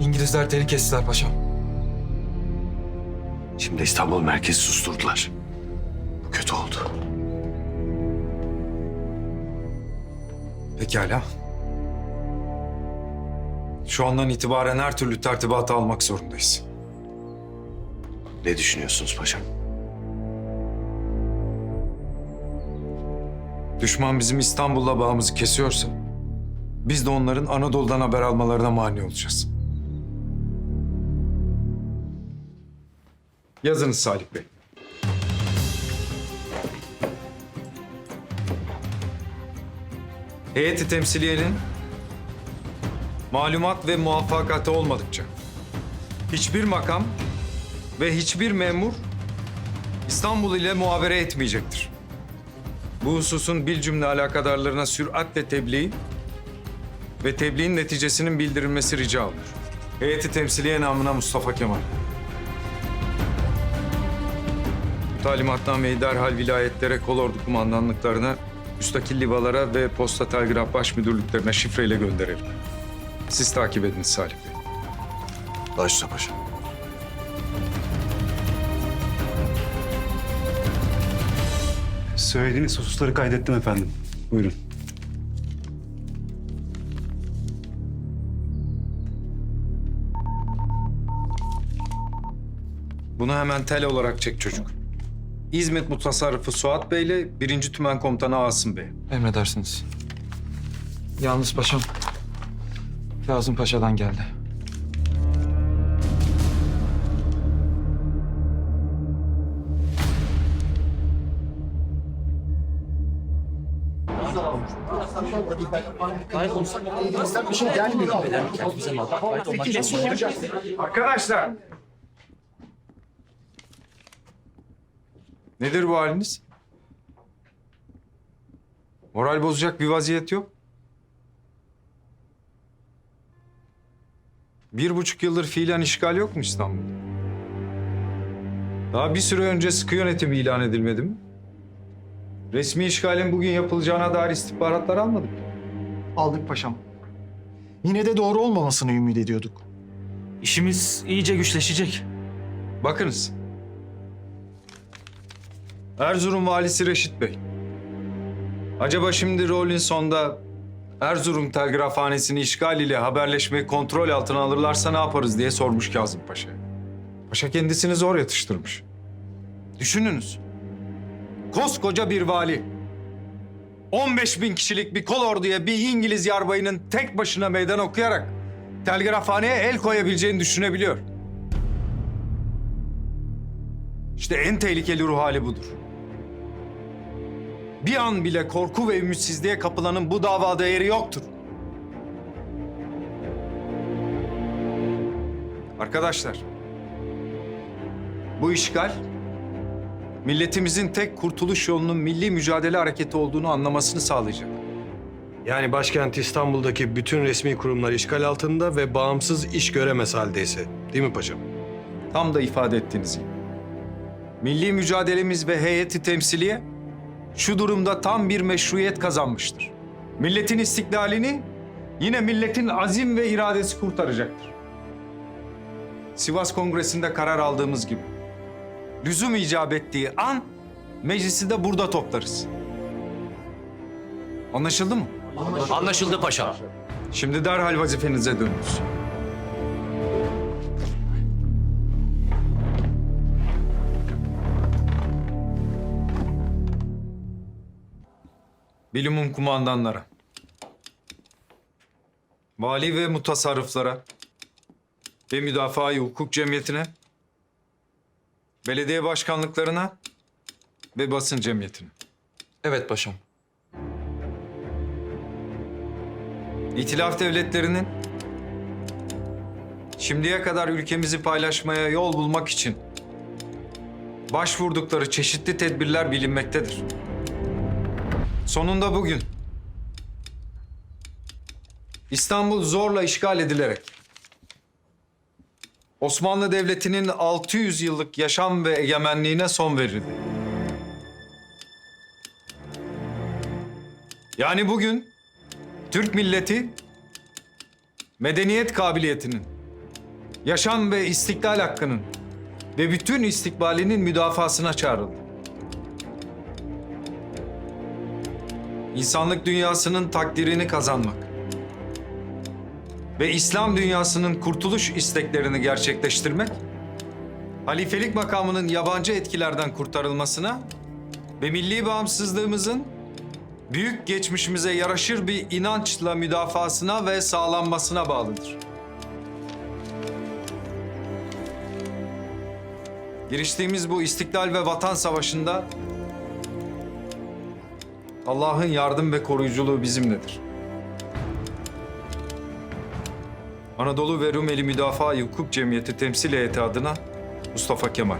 İngilizler teli kestiler paşam. Şimdi İstanbul merkezi susturdular. Bu kötü oldu. Pekala. Şu andan itibaren her türlü tertibatı almak zorundayız. Ne düşünüyorsunuz paşam? Düşman bizim İstanbul'la bağımızı kesiyorsa... ...biz de onların Anadolu'dan haber almalarına mani olacağız. Yazınız Salih Bey. Heyeti temsiliyenin malumat ve muvaffakatı olmadıkça hiçbir makam ve hiçbir memur İstanbul ile muhabere etmeyecektir. Bu hususun bil cümle alakadarlarına süratle tebliğ ve tebliğin neticesinin bildirilmesi rica olunur. Heyeti temsiliye namına Mustafa Kemal. Talimatnameyi derhal vilayetlere, kolordu kumandanlıklarına, müstakil livalara ve posta telgraf baş müdürlüklerine şifreyle gönderelim. Siz takip ediniz Salih Bey. Başla paşam. Söylediğiniz hususları kaydettim efendim. Buyurun. Bunu hemen tel olarak çek çocuk. İzmit Mutasarrıfı Suat Bey ile 1. Tümen Komutanı Asım Bey. Emredersiniz. Yalnız paşam. Kazım Paşa'dan geldi. Arkadaşlar. Nedir bu haliniz? Moral bozacak bir vaziyet yok. Bir buçuk yıldır fiilen işgal yok mu İstanbul'da? Daha bir süre önce sıkı yönetim ilan edilmedi mi? Resmi işgalin bugün yapılacağına dair istihbaratlar almadık. mı? Aldık paşam. Yine de doğru olmamasını ümit ediyorduk. İşimiz iyice güçleşecek. Bakınız. Erzurum valisi Reşit Bey. Acaba şimdi Rollinson'da Erzurum telgrafhanesini işgal ile haberleşmeyi kontrol altına alırlarsa ne yaparız diye sormuş Kazım Paşa. Paşa kendisini zor yatıştırmış. Düşününüz. Koskoca bir vali. 15 bin kişilik bir kol orduya bir İngiliz yarbayının tek başına meydan okuyarak telgrafhaneye el koyabileceğini düşünebiliyor. İşte en tehlikeli ruh hali budur. Bir an bile korku ve ümitsizliğe kapılanın bu davada yeri yoktur. Arkadaşlar, bu işgal milletimizin tek kurtuluş yolunun milli mücadele hareketi olduğunu anlamasını sağlayacak. Yani başkent İstanbul'daki bütün resmi kurumlar işgal altında ve bağımsız iş göremez haldeyse. Değil mi paşam? Tam da ifade ettiğiniz gibi. Milli mücadelemiz ve heyeti temsiliye şu durumda tam bir meşruiyet kazanmıştır. Milletin istiklalini yine milletin azim ve iradesi kurtaracaktır. Sivas Kongresi'nde karar aldığımız gibi lüzum icap ettiği an meclisi de burada toplarız. Anlaşıldı mı? Anlaşıldı paşam. Şimdi derhal vazifenize dönünüz. Bilimum kumandanlara, vali ve mutasarrıflara ve müdafaa-i hukuk cemiyetine, belediye başkanlıklarına ve basın cemiyetine. Evet paşam. İtilaf devletlerinin şimdiye kadar ülkemizi paylaşmaya yol bulmak için başvurdukları çeşitli tedbirler bilinmektedir. Sonunda bugün İstanbul zorla işgal edilerek Osmanlı Devleti'nin 600 yıllık yaşam ve egemenliğine son verildi. Yani bugün Türk milleti medeniyet kabiliyetinin, yaşam ve istiklal hakkının ve bütün istikbalinin müdafasına çağrıldı. İnsanlık dünyasının takdirini kazanmak ve İslam dünyasının kurtuluş isteklerini gerçekleştirmek, halifelik makamının yabancı etkilerden kurtarılmasına ve milli bağımsızlığımızın büyük geçmişimize yaraşır bir inançla müdafasına ve sağlanmasına bağlıdır. Giriştiğimiz bu istiklal ve vatan savaşında Allah'ın yardım ve koruyuculuğu bizimledir. Anadolu ve Rumeli Müdafaa-i Hukuk Cemiyeti temsil heyeti adına Mustafa Kemal.